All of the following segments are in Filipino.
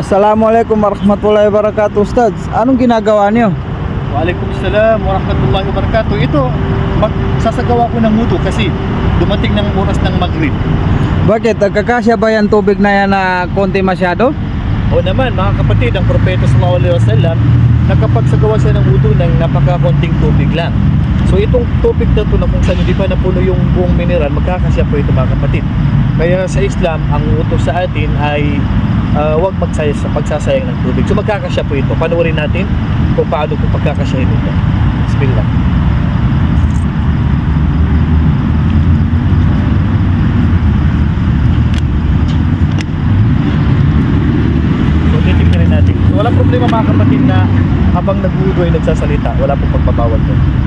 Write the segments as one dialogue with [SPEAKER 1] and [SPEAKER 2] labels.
[SPEAKER 1] Assalamualaikum warahmatullahi wabarakatuh Ustaz. Anong ginagawa niyo?
[SPEAKER 2] Waalaikumsalam warahmatullahi wabarakatuh. Ito, magsasagawa ko ng wudu kasi dumating ng oras ng maghrib.
[SPEAKER 1] Bakit? Nagkakasya ba yan tubig na yan na konti masyado?
[SPEAKER 2] O naman, mga kapatid, ang propeta sallallahu alaihi wasallam, nakapagsagawa siya ng wudu ng napakakonting tubig lang. So itong tubig na ito na kung saan hindi pa napuno yung buong mineral, magkakasya po ito mga kapatid. Kaya sa Islam, ang utos sa atin ay uh, huwag magsayang sa pagsasayang ng tubig. So magkakasya po ito. Panoorin natin kung paano po pagkakasyahin ito. Bismillah. So titignan natin. So, walang problema mga kapatid na habang nagbudo ay nagsasalita, wala pong pagpabawal doon.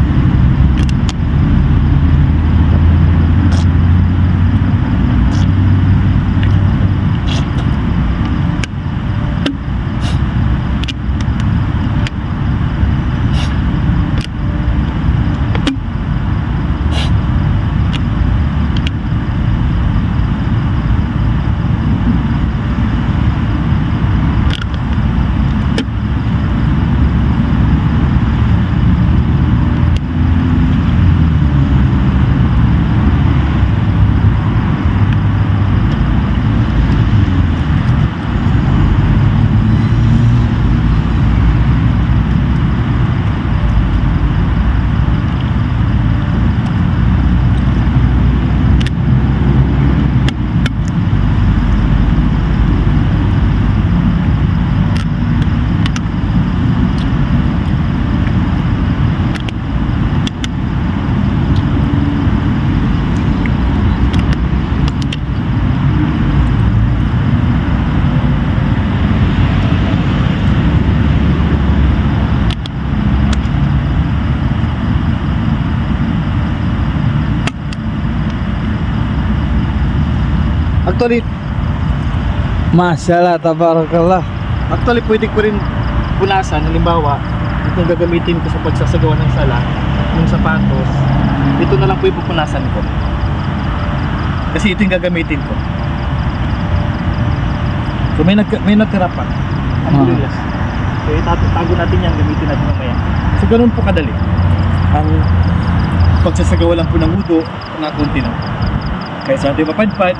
[SPEAKER 2] Actually,
[SPEAKER 1] Mashallah, tabarakallah.
[SPEAKER 2] Actually, pwede ko rin punasan. Halimbawa, itong gagamitin ko sa pagsasagawa ng sala, yung sapatos, ito na lang po yung pupunasan ko. Kasi ito yung gagamitin ko. So may, nag, may natira pa. Alhamdulillah. So itago tago natin yan, gamitin natin mamaya. So ganun po kadali. Ang pagsasagawa lang po ng wudo na konti lang. Kaya sa ating mapadpad,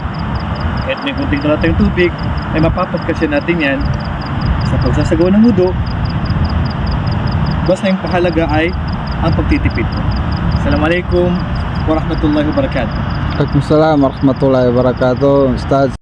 [SPEAKER 2] kahit may kunting na tayong tubig, ay mapapagkasya natin yan sa pagsasagawa ng wudo. Basta yung pahalaga ay ang pagtitipid. Assalamualaikum warahmatullahi wabarakatuh.
[SPEAKER 1] Waalaikumsalam warahmatullahi wabarakatuh Ustaz.